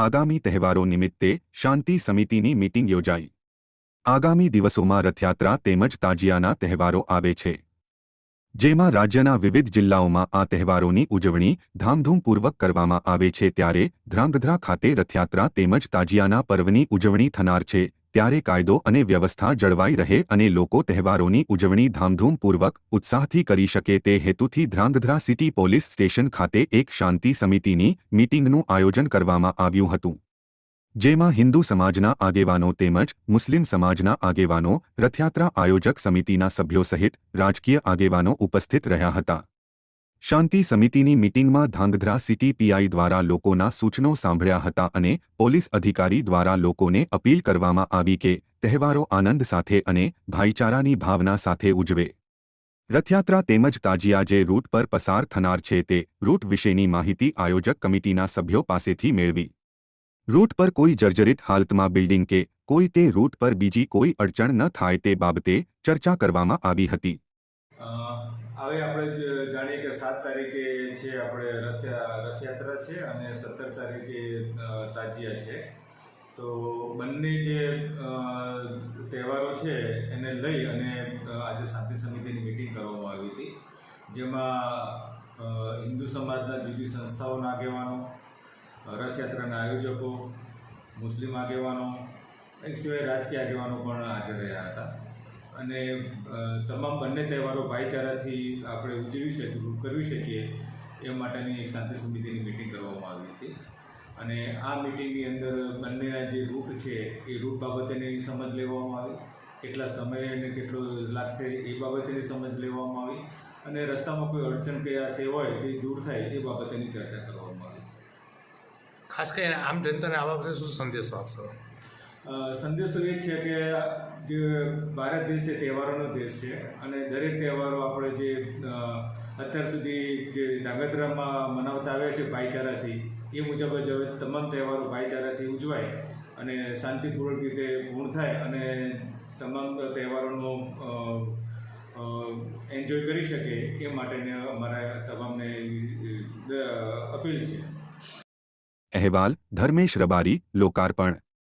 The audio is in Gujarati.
આગામી તહેવારો નિમિત્તે શાંતિ સમિતિની મીટિંગ યોજાઈ. આગામી દિવસોમાં રથયાત્રા તેમજ તાજિયાના તહેવારો આવે છે. જેમાં રાજ્યના વિવિધ જિલ્લાઓમાં આ તહેવારોની ઉજવણી ધામધૂમપૂર્વક કરવામાં આવે છે ત્યારે ધ્રાંગધ્રા ખાતે રથયાત્રા તેમજ તાજિયાના પર્વની ઉજવણી થનાર છે. ત્યારે કાયદો અને વ્યવસ્થા જળવાઈ રહે અને લોકો તહેવારોની ઉજવણી ધામધૂમપૂર્વક ઉત્સાહથી કરી શકે તે હેતુથી ધ્રાંગધ્રા સિટી પોલીસ સ્ટેશન ખાતે એક શાંતિ સમિતિની મીટિંગનું આયોજન કરવામાં આવ્યું હતું. જેમાં હિન્દુ સમાજના આગેવાનો તેમજ મુસ્લિમ સમાજના આગેવાનો, રથયાત્રા આયોજક સમિતિના સભ્યો સહિત રાજકીય આગેવાનો ઉપસ્થિત રહ્યા હતા. શાંતિ સમિતિની મીટિંગમાં ધાંગધ્રા સિટી પીઆઈ દ્વારા લોકોના સૂચનો સાંભળ્યા હતા અને પોલીસ અધિકારી દ્વારા લોકોને અપીલ કરવામાં આવી કે તહેવારો આનંદ સાથે અને ભાઈચારાની ભાવના સાથે ઉજવે. રથયાત્રા તેમજ તાજિયા જે રૂટ પર પસાર થનાર છે તે રૂટ વિશેની માહિતી આયોજક કમિટીના સભ્યો પાસેથી મેળવી. રૂટ પર કોઈ જર્જરિત હાલતમાં બિલ્ડિંગ કે કોઈ તે રૂટ પર બીજી કોઈ અડચણ ન થાય તે બાબતે ચર્ચા કરવામાં આવી હતી. હવે આપણે જાણીએ કે સાત તારીખે છે આપણે રથયા, રથયાત્રા છે અને સત્તર તારીખે તાજિયા છે. તો બંને જે તહેવારો છે એને લઈ અને આજે શાંતિ સમિતિની મિટિંગ કરવામાં આવી હતી. જેમાં હિન્દુ સમાજના જુદી સંસ્થાઓના આગેવાનો રથયાત્રાના આયોજકો, મુસ્લિમ આગેવાનો, એક સિવાય રાજકીય આગેવાનો પણ હાજર રહ્યા હતા. અને તમામ બંને તહેવારો ભાઈચારાથી આપણે ઉજવી શકીએ કરવી શકીએ એ માટેની એક શાંતિ સમિતિની મિટિંગ કરવામાં આવી હતી. અને આ મિટિંગની અંદર બંનેના જે રૂટ છે, એ રૂટ બાબતેની સમજ લેવામાં આવી. કેટલા સમય અને કેટલો લાગશે એ બાબતેની સમજ લેવામાં આવી. અને રસ્તામાં કોઈ અડચણ કે તે હોય, તે દૂર થાય એ બાબતેની ચર્ચા કરવામાં આવી. ખાસ કરીને આમ જનતાને આ બાબતે શું સંદેશો આપશો? સંદેશો એ છે કે જે ભારત દેશ એ તહેવારોનો દેશ છે. અને દરેક તહેવારો આપણે જે અત્યાર સુધી જે ધાંગધ્રામાં મનાવતા આવ્યા છે ભાઈચારાથી, એ મુજબ જ હવે તમામ તહેવારો ભાઈચારાથી ઉજવાય અને શાંતિપૂર્વક રીતે પૂર્ણ થાય અને તમામ તહેવારોનો એન્જોય કરી શકે એ માટેને અમારા તમામને અપીલ છે. અહેવાલ, ધર્મેશ રબારી, લોકાર્પણ.